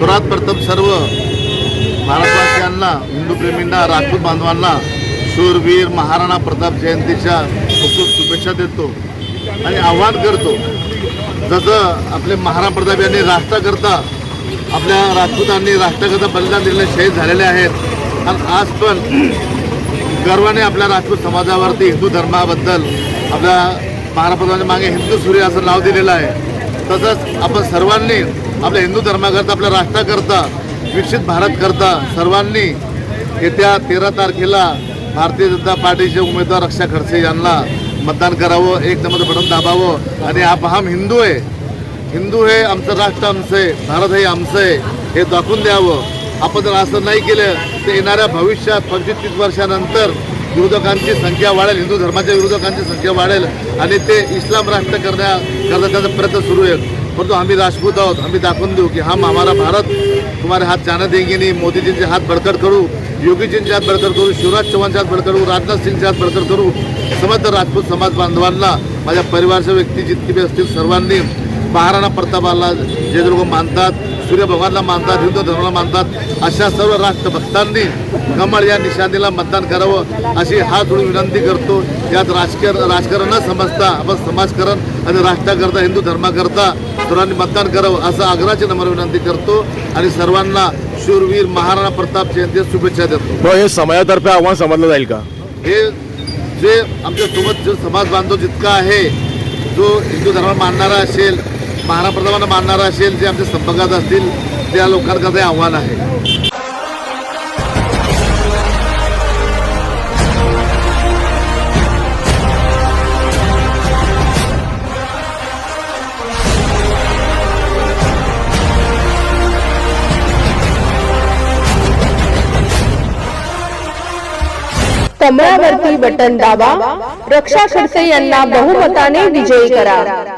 सर्वात प्रथम सर्व भारतवासियांना हिंदू प्रेमींना राजपूत बांधवांना शूरवीर महाराणा प्रताप जयंतीच्या खूप खूप शुभेच्छा देतो आणि आव्हान करतो. जसं आपले महाराणा प्रताप यांनी राष्ट्राकरता आपल्या राजपूतांनी राष्ट्राकरता बलिदान दिलेले शहीद झालेले आहेत. आणि आज पण गर्वाने आपल्या राजपूत समाजावरती हिंदू धर्माबद्दल आपल्या महाराणा प्रतापांच्या मागे हिंदू सूर्य असं नाव दिलेलं आहे. तसंच आपण सर्वांनी आपल्या हिंदू धर्माकरता आपल्या राष्ट्राकरता विकसित भारत करता सर्वांनी येत्या तेरा तारखेला भारतीय जनता पार्टीचे उमेदवार रक्षा खडसे यांना मतदान करावं एक नंबर बटन दाबावं आणि आप हम हिंदू आहे हिंदू हे आमचं राष्ट्र आमचं आहे भारत हे आमचं आहे हे दाखवून द्यावं. आपण जर असं नाही केलं तर येणाऱ्या भविष्यात पंचवीस तीस वर्षानंतर विरोधकांची संख्या वाढेल हिंदू धर्माच्या विरोधकांची संख्या वाढेल आणि ते इस्लाम राष्ट्र करण्या करण्याचा प्रयत्न सुरू आहे परंतु आम्ही राजपूत आहोत. आम्ही दाखवून देऊ की हम हमारा भारत तुम्हारे हात जाने देंगे नाही? मोदीजींचे हात बड़कड़ करू योगीजींचे हात के बड़कड़ करू शिवराज चव्हाणचे हात बड़कड़ करू राजनाथ सिंगचे हात बड़कड़ करू समस्त राजपूत समाज बांधवांना माझ्या परिवारच्या व्यक्ती जितकी बी असतील सर्वांनी महाराणा प्रतापाला जे लोक मानतात सूर्य भगवानला मानतात हिंदू धर्माला मानतात अशा सर्व राष्ट्रभक्तांनी कमळ या निशाणीला मतदान करावं अशी हात जोडून विनंती करतो. यात राजकीय राजकारण न समजता आपण समाजकारण आणि राष्ट्राकरता हिंदू धर्माकरता सर्वांनी मतदान करावं असं आग्रहाची नम्र विनंती करतो आणि सर्वांना शूरवीर महाराणा प्रताप जयंती शुभेच्छा देतो. हे समाजातर्फे आव्हान समजलं जाईल का? हे जे आमच्यासोबत जो समाज बांधव जितका आहे जो हिंदू धर्म मानणारा असेल महाराणा प्रतापांना मानणारा असेल जे आमच्या संपर्कात असतील त्या लोकांकरता हे आव्हान आहे. कमळावरती बटन दाबा रक्षा खडसे यांना बहुमताने विजयी करा.